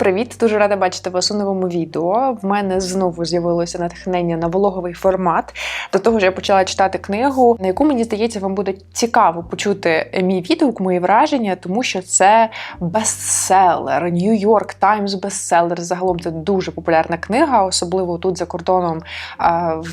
Привіт! Дуже рада бачити вас у новому відео. В мене знову з'явилося натхнення на вологовий формат. До того ж, я почала читати книгу, на яку мені здається, вам буде цікаво почути мій відгук, мої враження, тому що це бестселер, Нью-Йорк Таймс бестселер. Загалом це дуже популярна книга, особливо тут за кордоном.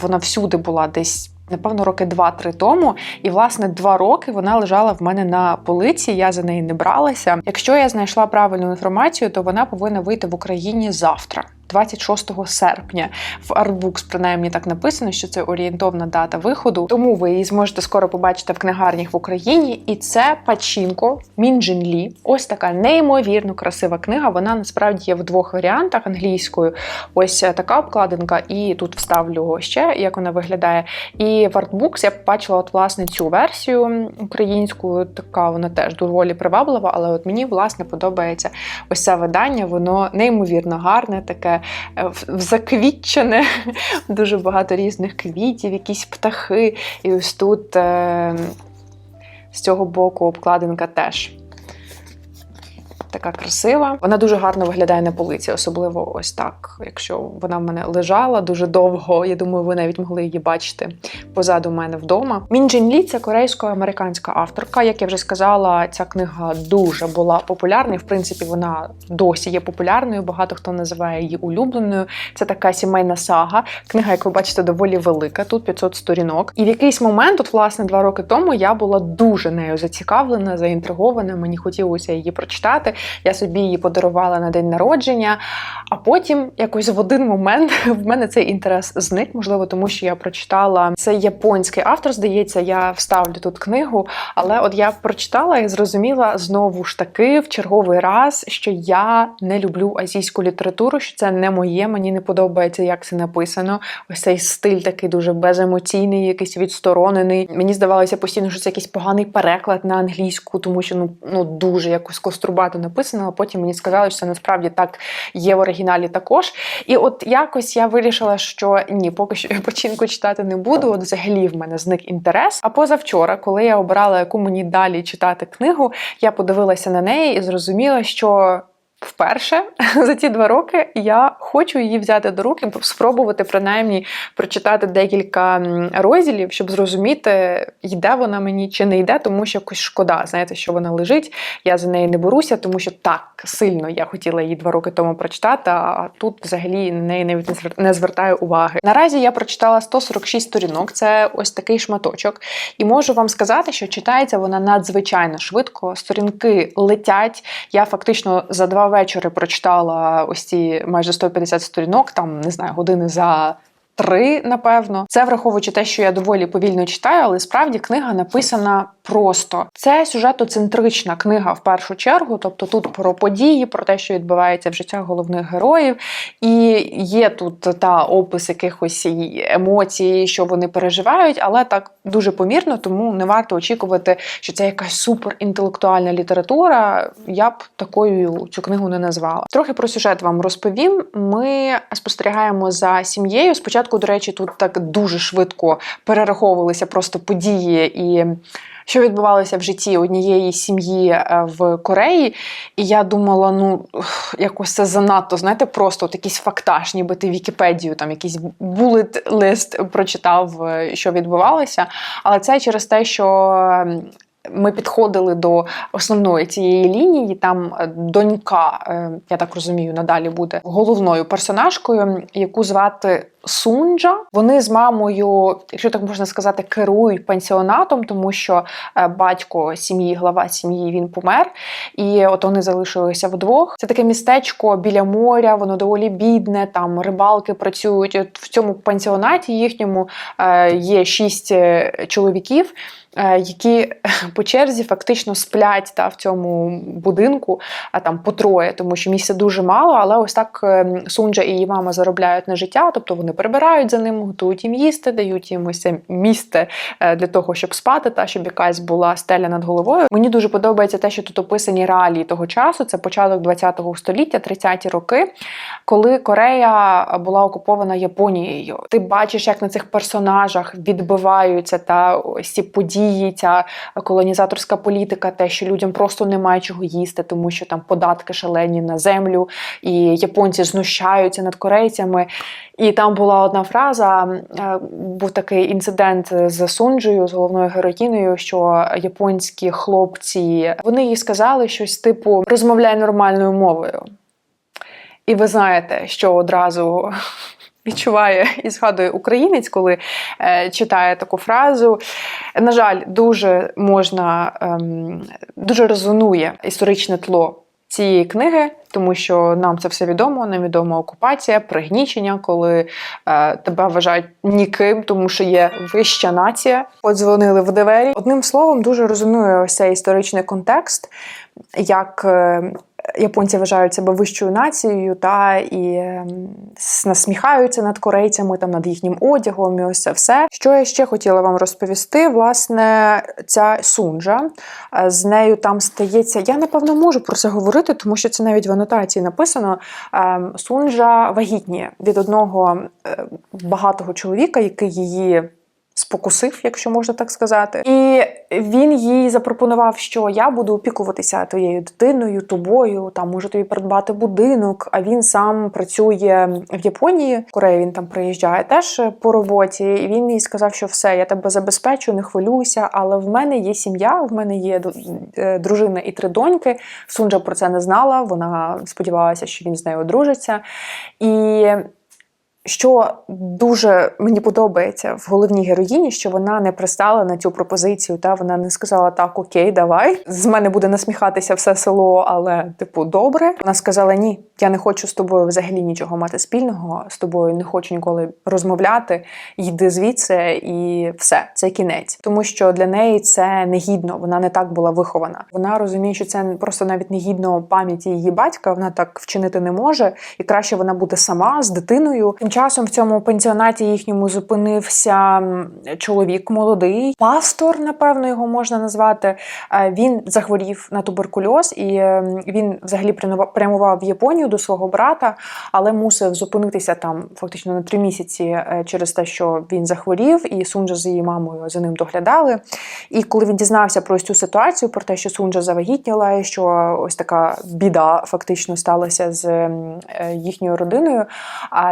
Вона всюди була десь. Напевно, роки два-три тому, і власне два роки вона лежала в мене на полиці. Я за неї не бралася. Якщо я знайшла правильну інформацію, то вона повинна вийти в Україні завтра. 26 серпня в Artbooks принаймні так написано, що це орієнтовна дата виходу. Тому ви її зможете скоро побачити в книгарнях в Україні. І це Пачінко Мінджин Лі. Ось така неймовірно красива книга. Вона насправді є в двох варіантах англійською. Ось е, така обкладинка, і тут вставлю ще, як вона виглядає. І в Artbooks я побачила от власне цю версію українську. Така вона теж доволі приваблива, але от мені власне подобається ось це видання. Воно неймовірно гарне, таке заквітчене, дуже багато різних квітів, якісь птахи. І ось тут е, з цього боку обкладинка теж. Така красива. Вона дуже гарно виглядає на полиці, особливо ось так. Якщо вона в мене лежала дуже довго, я думаю, ви навіть могли її бачити позаду мене вдома. Мін Джин Лі це корейсько-американська авторка. Як я вже сказала, ця книга дуже була популярна. і, В принципі, вона досі є популярною. Багато хто називає її улюбленою. Це така сімейна сага. Книга, як ви бачите, доволі велика. Тут 500 сторінок. І в якийсь момент, от власне, два роки тому, я була дуже нею зацікавлена, заінтригована. Мені хотілося її прочитати. Я собі її подарувала на день народження. А потім, якось в один момент, в мене цей інтерес зник. Можливо, тому що я прочитала це японський автор. Здається, я вставлю тут книгу. Але от я прочитала і зрозуміла знову ж таки в черговий раз, що я не люблю азійську літературу, що це не моє. Мені не подобається, як це написано. Ось цей стиль такий дуже беземоційний, якийсь відсторонений. Мені здавалося постійно, що це якийсь поганий переклад на англійську, тому що ну, ну дуже якось кострубато написано. А потім мені сказали, що насправді так є в оригіналі також. І от якось я вирішила, що ні, поки що я починку читати не буду. От взагалі в мене зник інтерес. А позавчора, коли я обирала, яку мені далі читати книгу, я подивилася на неї і зрозуміла, що. Вперше за ці два роки я хочу її взяти до рук і спробувати принаймні прочитати декілька розділів, щоб зрозуміти, йде вона мені чи не йде, тому що якось шкода. Знаєте, що вона лежить. Я за неї не беруся, тому що так сильно я хотіла її два роки тому прочитати. А тут взагалі неї навіть не звертаю уваги. Наразі я прочитала 146 сторінок. Це ось такий шматочок. І можу вам сказати, що читається вона надзвичайно швидко. Сторінки летять. Я фактично за два вечори прочитала ось ці майже 150 сторінок, там не знаю, години за. Три, напевно, це враховуючи те, що я доволі повільно читаю, але справді книга написана просто. Це сюжетоцентрична книга в першу чергу, тобто тут про події, про те, що відбувається в життях головних героїв, і є тут та опис якихось емоцій, що вони переживають, але так дуже помірно, тому не варто очікувати, що це якась суперінтелектуальна література. Я б такою цю книгу не назвала. Трохи про сюжет вам розповім. Ми спостерігаємо за сім'єю. Спочатку, до речі, тут так дуже швидко перераховувалися просто події і. Що відбувалося в житті однієї сім'ї е, в Кореї, і я думала, ну якось це занадто, знаєте, просто от якийсь фактаж, ніби ти Вікіпедію, там якийсь булет лист прочитав, е, що відбувалося. Але це через те, що ми підходили до основної цієї лінії. Там е, донька, я так розумію, надалі буде головною персонажкою, яку звати. Сунджа, вони з мамою, якщо так можна сказати, керують пансіонатом, тому що е, батько сім'ї, глава сім'ї, він помер, і от вони залишилися вдвох. Це таке містечко біля моря, воно доволі бідне. Там рибалки працюють. От в цьому пансіонаті їхньому е, є шість е, чоловіків. Які по черзі фактично сплять та в цьому будинку, а там по троє, тому що місця дуже мало. Але ось так е, Сунджа і її мама заробляють на життя, тобто вони прибирають за ним, готують їм їсти, дають їм ось це місце е, для того, щоб спати, та щоб якась була стеля над головою. Мені дуже подобається те, що тут описані реалії того часу. Це початок 20-го століття, 30-ті роки, коли Корея була окупована Японією. Ти бачиш, як на цих персонажах відбиваються та ось ці події, ця колонізаторська політика, те, що людям просто немає чого їсти, тому що там податки шалені на землю, і японці знущаються над корейцями. І там була одна фраза: е, був такий інцидент з Сунджею, з головною героїною, що японські хлопці вони їй сказали щось типу розмовляй нормальною мовою. І ви знаєте, що одразу відчуває і згадує українець, коли е, читає таку фразу. На жаль, дуже можна ем, дуже резонує історичне тло. Цієї книги, тому що нам це все відомо. Нам відома окупація, пригнічення, коли е, тебе вважають ніким, тому що є вища нація. Подзвонили в двері. Одним словом, дуже розумію ось цей історичний контекст, як е, японці вважають себе вищою нацією, та і ем, насміхаються над корейцями, там над їхнім одягом, і ось це все. Що я ще хотіла вам розповісти? Власне, ця сунджа е, з нею там стається. Я напевно можу про це говорити, тому що це навіть в анотації написано. Ем, Сунджа вагітніє від одного е, багатого чоловіка, який її спокусив, якщо можна так сказати. І він їй запропонував, що я буду опікуватися твоєю дитиною, тобою, там можу тобі придбати будинок. А він сам працює в Японії. В Кореї він там приїжджає теж по роботі. І він їй сказав, що все, я тебе забезпечу, не хвилюйся, але в мене є сім'я, в мене є е, дружина і три доньки. Сунджа про це не знала. Вона сподівалася, що він з нею одружиться. І що дуже мені подобається в головній героїні, що вона не пристала на цю пропозицію, та вона не сказала так, окей, давай. З мене буде насміхатися все село, але типу добре. Вона сказала: Ні, я не хочу з тобою взагалі нічого мати спільного. З тобою не хочу ніколи розмовляти. Йди звідси, і все, це кінець. Тому що для неї це негідно. Вона не так була вихована. Вона розуміє, що це просто навіть негідно пам'яті її батька. Вона так вчинити не може, і краще вона буде сама з дитиною. Часом в цьому пансіонаті їхньому зупинився чоловік молодий, пастор, напевно, його можна назвати. Е, Він захворів на туберкульоз, і е, він взагалі прямува- прямував в Японію до свого брата, але мусив зупинитися там фактично на три місяці е, через те, що він захворів, і Сунджа з її мамою за ним доглядали. І коли він дізнався про цю ситуацію, про те, що Сунджа завагітніла, і що ось така біда фактично сталася з їхньою родиною,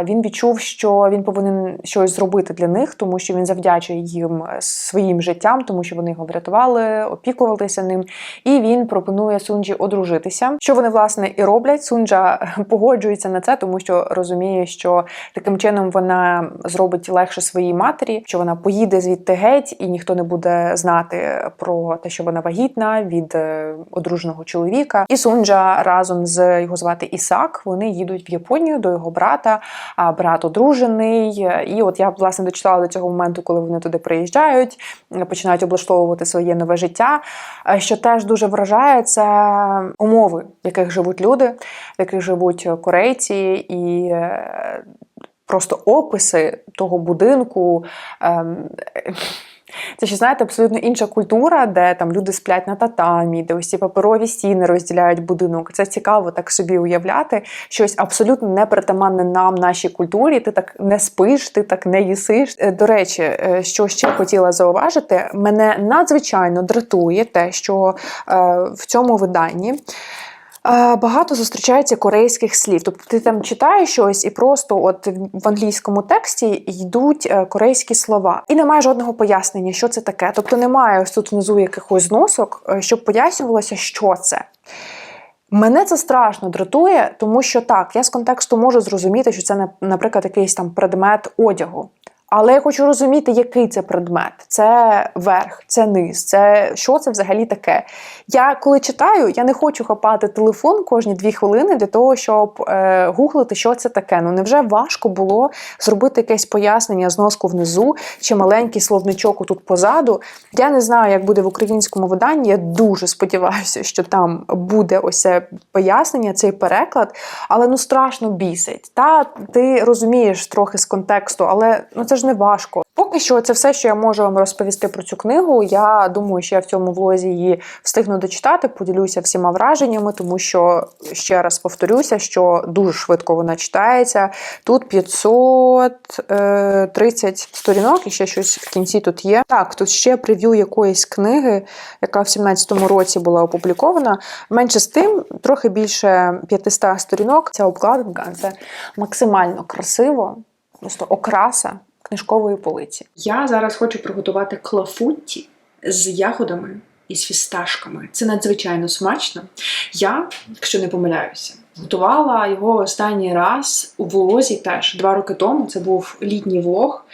він відчув, що він повинен щось зробити для них, тому що він завдячує їм своїм життям, тому що вони його врятували, опікувалися ним. І він пропонує Сунджі одружитися. Що вони власне і роблять? Сунджа погоджується на це, тому що розуміє, що таким чином вона зробить легше своїй матері, що вона поїде звідти геть, і ніхто не буде знати про те, що вона вагітна від е, одруженого чоловіка. І Сунджа разом з його звати Ісак. Вони їдуть в Японію до його брата. А брат одружений. І от я власне дочитала до цього моменту, коли вони туди приїжджають, починають облаштовувати своє нове життя. Е, Що теж дуже вражає, це умови, в яких живуть люди, в яких живуть корейці, і е, просто описи того будинку. ем, Це ще знаєте, абсолютно інша культура, де там люди сплять на татамі, де ось ці паперові стіни розділяють будинок. Це цікаво так собі уявляти. Щось абсолютно непритаманне нам, нашій культурі. Ти так не спиш, ти так не їсиш. Е, До речі, е, що ще хотіла зауважити, мене надзвичайно дратує те, що е, в цьому виданні. Багато зустрічається корейських слів. Тобто ти там читаєш щось, і просто от в англійському тексті йдуть е, корейські слова, і немає жодного пояснення, що це таке. Тобто немає ось тут внизу якихось зносок, е, щоб пояснювалося, що це. Мене це страшно дратує, тому що так, я з контексту можу зрозуміти, що це, наприклад, якийсь там предмет одягу. Але я хочу розуміти, який це предмет. Це верх, це низ, це що це взагалі таке. Я коли читаю, я не хочу хапати телефон кожні дві хвилини для того, щоб е, гуглити, що це таке. Ну невже важко було зробити якесь пояснення зноску внизу чи маленький словничок тут позаду? Я не знаю, як буде в українському виданні. Я дуже сподіваюся, що там буде ось це пояснення, цей переклад, але ну страшно бісить. Та ти розумієш трохи з контексту, але ну це ж не важко. Поки що це все, що я можу вам розповісти про цю книгу. Я думаю, що я в цьому влозі її встигну дочитати, поділюся всіма враженнями, тому що ще раз повторюся, що дуже швидко вона читається. Тут 530 сторінок і ще щось в кінці тут є. Так, тут ще прев'ю якоїсь книги, яка в 17-му році була опублікована. Менше з тим, трохи більше 500 сторінок. Ця обкладинка це максимально красиво, просто окраса книжкової полиці. Я зараз хочу приготувати клафутті з ягодами і з фісташками. Це надзвичайно смачно. Я, якщо не помиляюся, готувала його останній раз у влозі теж два роки тому. Це був літній влог,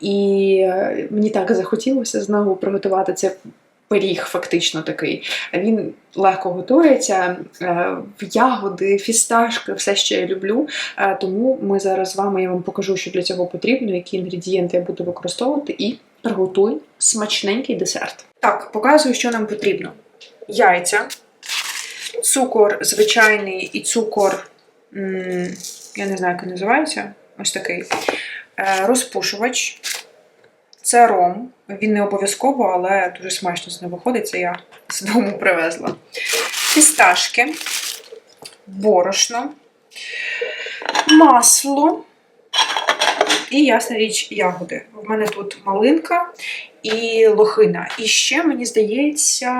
і е, мені так захотілося знову приготувати це. Пиріг фактично такий. Він легко готується. е, Ягоди, фісташки, все, що я люблю. Е, Тому ми зараз з вами я вам покажу, що для цього потрібно, які інгредієнти я буду використовувати, і приготуй смачненький десерт. Так, показую, що нам потрібно: яйця, цукор звичайний і цукор, я не знаю, як він називається, ось такий. Е, Розпушувач. Це ром. Він не обов'язково, але дуже смачно з ним виходить. Це я з дому привезла. Фісташки, борошно, масло і, ясна річ, ягоди. В мене тут малинка і лохина. І ще, мені здається,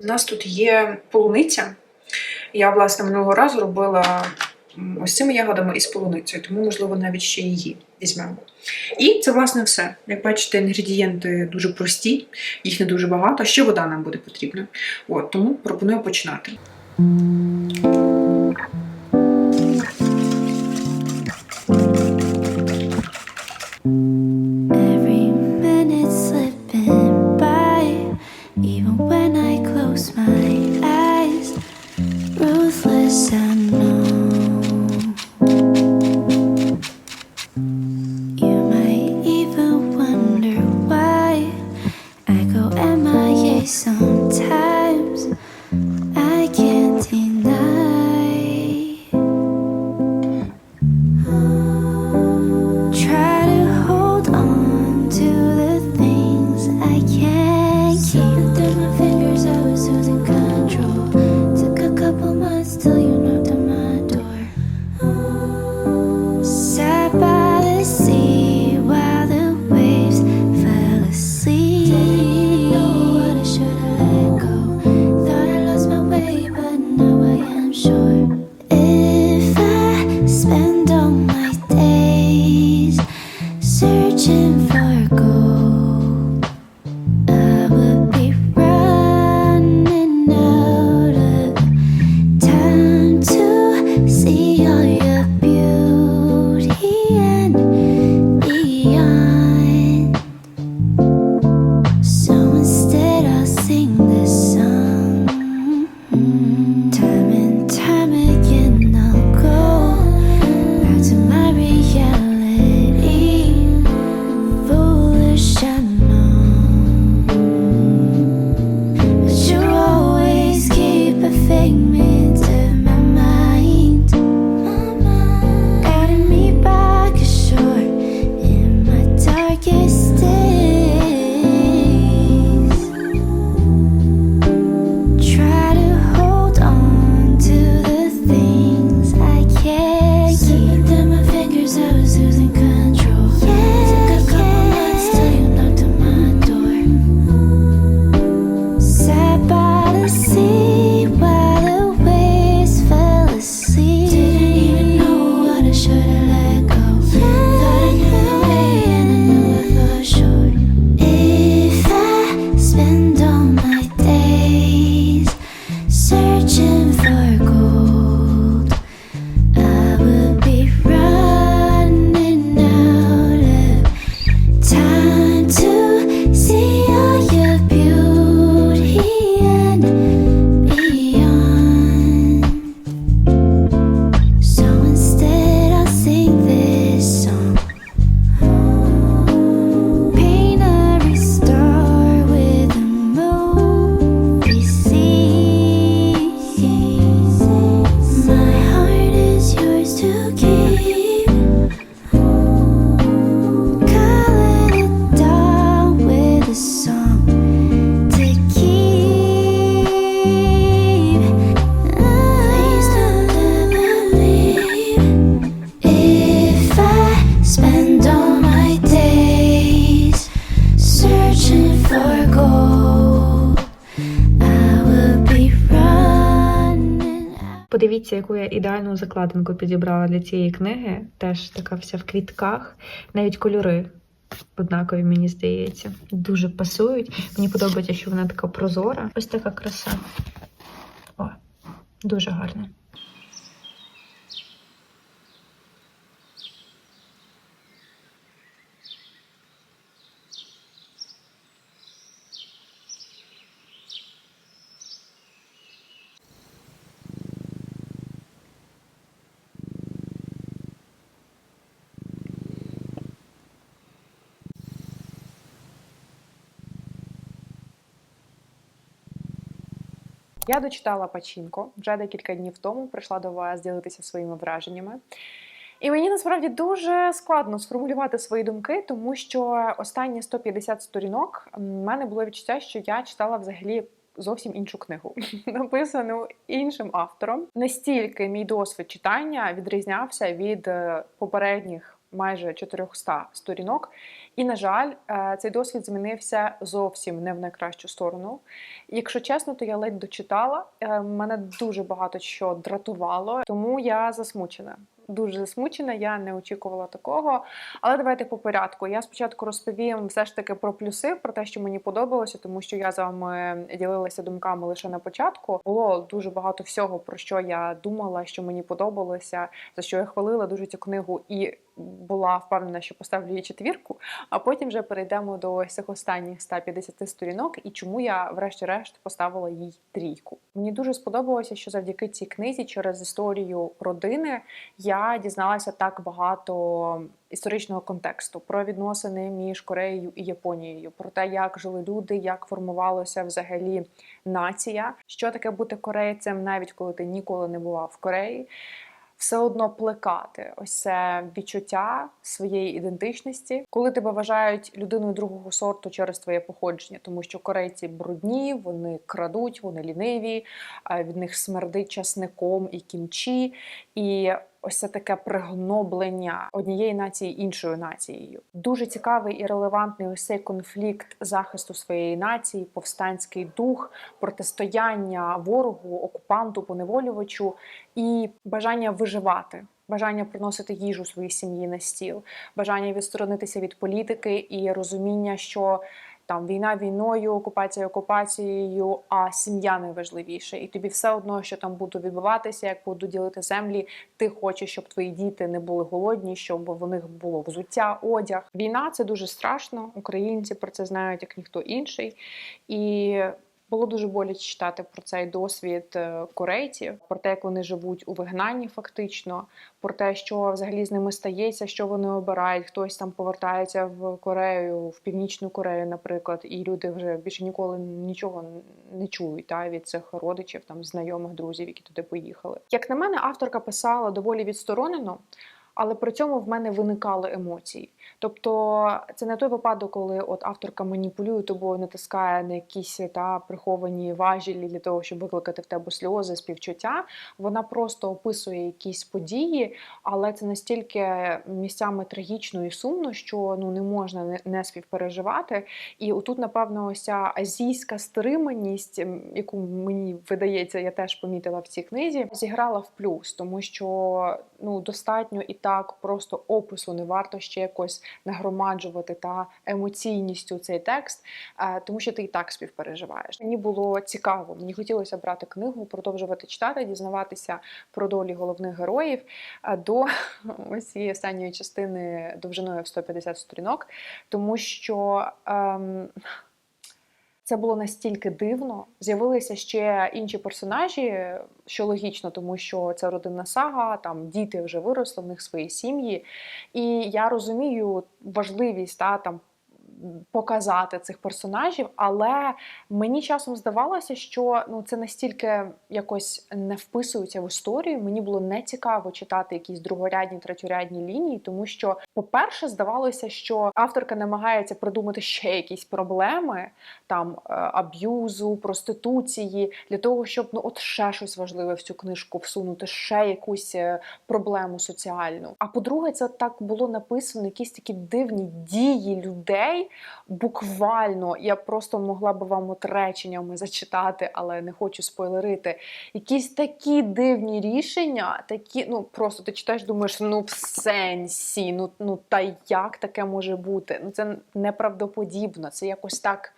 у нас тут є полуниця. Я, власне, минулого разу робила ось цими ягодами із полуницею, тому, можливо, навіть ще її візьмемо. І це, власне, все. Як бачите, інгредієнти дуже прості, їх не дуже багато. Ще вода нам буде потрібна. От, тому пропоную починати. Подивіться, яку я ідеальну закладинку підібрала для цієї книги. Теж така вся в квітках, навіть кольори. Однакові, мені здається, дуже пасують. Мені подобається, що вона така прозора. Ось така краса. О, дуже гарна. Я дочитала Пачінко вже декілька днів тому. Прийшла до вас ділитися своїми враженнями. І мені насправді дуже складно сформулювати свої думки, тому що останні 150 сторінок в мене було відчуття, що я читала взагалі. Зовсім іншу книгу, написану іншим автором. Настільки мій досвід читання відрізнявся від е, попередніх майже 400 сторінок. І, на жаль, е, цей досвід змінився зовсім не в найкращу сторону. Якщо чесно, то я ледь дочитала. Е, Мене дуже багато що дратувало, тому я засмучена. Дуже засмучена, я не очікувала такого. Але давайте по порядку. Я спочатку розповім все ж таки про плюси, про те, що мені подобалося, тому що я з вами ділилася думками лише на початку. Було дуже багато всього, про що я думала, що мені подобалося, за що я хвалила дуже цю книгу і була впевнена, що поставлю їй четвірку. А потім вже перейдемо до ось цих останніх 150 сторінок, і чому я, врешті-решт, поставила їй трійку. Мені дуже сподобалося, що завдяки цій книзі, через історію родини, я дізналася так багато історичного контексту про відносини між Кореєю і Японією, про те, як жили люди, як формувалося взагалі нація, що таке бути корейцем, навіть коли ти ніколи не була в Кореї все одно плекати ось це відчуття своєї ідентичності, коли тебе вважають людиною другого сорту через твоє походження, тому що корейці брудні, вони крадуть, вони ліниві, від них смердить часником і кімчі, і ось це таке пригноблення однієї нації іншою нацією. Дуже цікавий і релевантний ось цей конфлікт захисту своєї нації, повстанський дух, протистояння ворогу, окупанту, поневолювачу і бажання виживати. Бажання приносити їжу своїй сім'ї на стіл, бажання відсторонитися від політики і розуміння, що там війна війною, окупація окупацією, а сім'я найважливіше. І тобі все одно, що там буде відбуватися, як будуть ділити землі. Ти хочеш, щоб твої діти не були голодні, щоб в них було взуття, одяг. Війна це дуже страшно. Українці про це знають як ніхто інший. І було дуже боляче читати про цей досвід е, корейців, про те, як вони живуть у вигнанні, фактично, про те, що взагалі з ними стається, що вони обирають. Хтось там повертається в Корею, в північну Корею, наприклад, і люди вже більше ніколи нічого не чують та, від цих родичів, там знайомих друзів, які туди поїхали. Як на мене, авторка писала доволі відсторонено. Але при цьому в мене виникали емоції. Тобто це не той випадок, коли от авторка маніпулює тобою, натискає на якісь та приховані важелі для того, щоб викликати в тебе сльози, співчуття. Вона просто описує якісь події, але це настільки місцями трагічно і сумно, що ну не можна не, співпереживати. І отут, напевно, ось азійська стриманість, яку мені видається, я теж помітила в цій книзі, зіграла в плюс, тому що ну достатньо і так просто опису не варто ще якось нагромаджувати та емоційністю цей текст, е, тому що ти і так співпереживаєш. Мені було цікаво, мені хотілося брати книгу, продовжувати читати, дізнаватися про долі головних героїв е, до ось цієї останньої частини довжиною в 150 сторінок, тому що. Ем, це було настільки дивно. З'явилися ще інші персонажі, що логічно, тому що це родинна сага, там діти вже виросли, в них свої сім'ї. І я розумію важливість та там. Показати цих персонажів, але мені часом здавалося, що ну це настільки якось не вписується в історію. Мені було не цікаво читати якісь другорядні, третьорядні лінії, тому що, по-перше, здавалося, що авторка намагається придумати ще якісь проблеми там е, аб'юзу, проституції для того, щоб ну от ще щось важливе в цю книжку всунути, ще якусь е, проблему соціальну. А по-друге, це так було написано, якісь такі дивні дії людей, буквально я просто могла би вам от реченнями зачитати, але не хочу спойлерити. Якісь такі дивні рішення, такі, ну просто ти читаєш, думаєш, ну в сенсі, ну, ну та як таке може бути? Ну це неправдоподібно, це якось так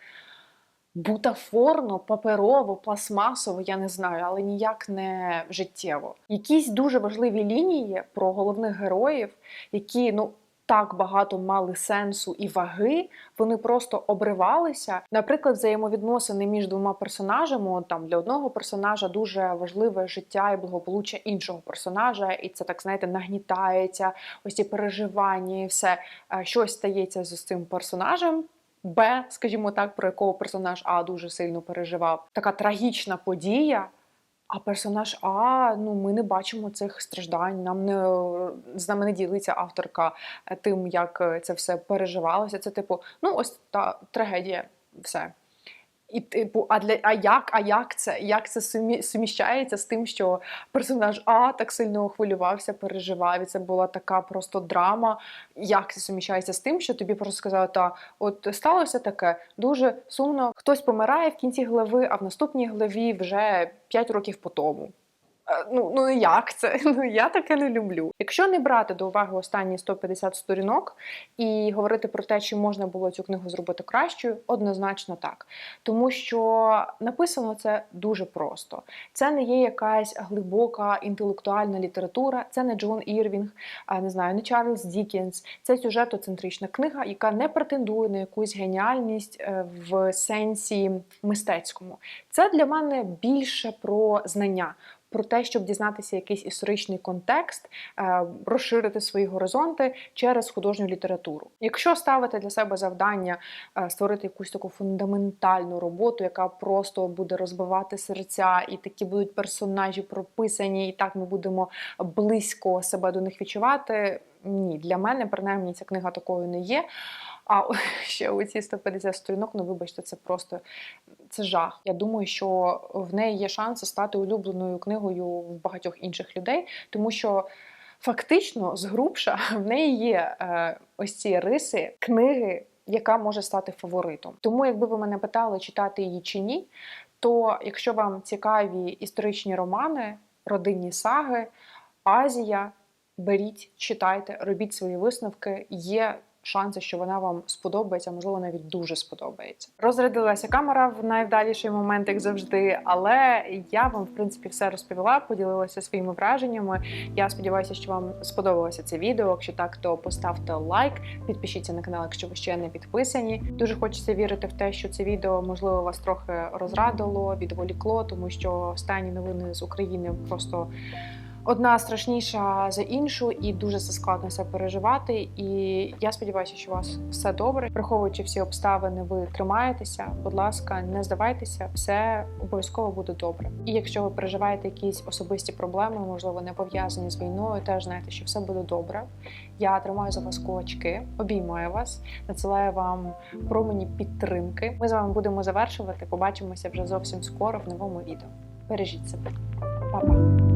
бутафорно, паперово, пластмасово, я не знаю, але ніяк не життєво. Якісь дуже важливі лінії про головних героїв, які ну. Так багато мали сенсу і ваги, вони просто обривалися. Наприклад, взаємовідносини між двома персонажами. Там для одного персонажа дуже важливе життя і благополуччя іншого персонажа, і це так знаєте нагнітається. Ось ці переживання, і все щось стається з цим персонажем. Б, скажімо так, про якого персонаж А дуже сильно переживав. Така трагічна подія. А персонаж А, ну ми не бачимо цих страждань. Нам не з нами не ділиться авторка е, тим, як е, це все переживалося. Це типу, ну ось та трагедія, все. І типу, а для а як? А як це? Як це сумі, суміщається з тим, що персонаж А так сильно хвилювався, переживав, і це була така просто драма. Як це суміщається з тим, що тобі просто сказали, та от сталося таке дуже сумно. Хтось помирає в кінці глави, а в наступній главі вже 5 років по тому. Е, Ну, ну як це? Ну я таке не люблю. Якщо не брати до уваги останні 150 сторінок і говорити про те, чи можна було цю книгу зробити кращою, однозначно так. Тому що написано це дуже просто. Це не є якась глибока інтелектуальна література, це не Джон Ірвінг, а не знаю, не Чарльз Дікінс. Це сюжетоцентрична книга, яка не претендує на якусь геніальність е, в сенсі мистецькому. Це для мене більше про знання. Про те, щоб дізнатися якийсь історичний контекст, е, розширити свої горизонти через художню літературу. Якщо ставити для себе завдання е, створити якусь таку фундаментальну роботу, яка просто буде розбивати серця, і такі будуть персонажі прописані, і так ми будемо близько себе до них відчувати. Ні, для мене принаймні ця книга такою не є. А ще оці 150 сторінок, ну вибачте, це просто це жах. Я думаю, що в неї є шанси стати улюбленою книгою в багатьох інших людей, тому що фактично згрубша в неї є е, ось ці риси книги, яка може стати фаворитом. Тому, якби ви мене питали, читати її чи ні, то якщо вам цікаві історичні романи, родинні саги, Азія, беріть, читайте, робіть свої висновки. Є шанси, що вона вам сподобається, можливо, навіть дуже сподобається. Розрядилася камера в найвдаліший момент, як завжди. Але я вам, в принципі, все розповіла, поділилася своїми враженнями. Я сподіваюся, що вам сподобалося це відео. Якщо так, то поставте лайк, підпишіться на канал, якщо ви ще не підписані. Дуже хочеться вірити в те, що це відео можливо вас трохи розрадило, відволікло, тому що останні новини з України просто. Одна страшніша за іншу, і дуже це складно все переживати. І я сподіваюся, що у вас все добре. Враховуючи всі обставини, ви тримаєтеся. Будь ласка, не здавайтеся, все обов'язково буде добре. І якщо ви переживаєте якісь особисті проблеми, можливо, не пов'язані з війною, теж знайте, що все буде добре. Я тримаю за вас кулачки, обіймаю вас, надсилаю вам промені підтримки. Ми з вами будемо завершувати. Побачимося вже зовсім скоро в новому відео. Бережіть себе, Па-па!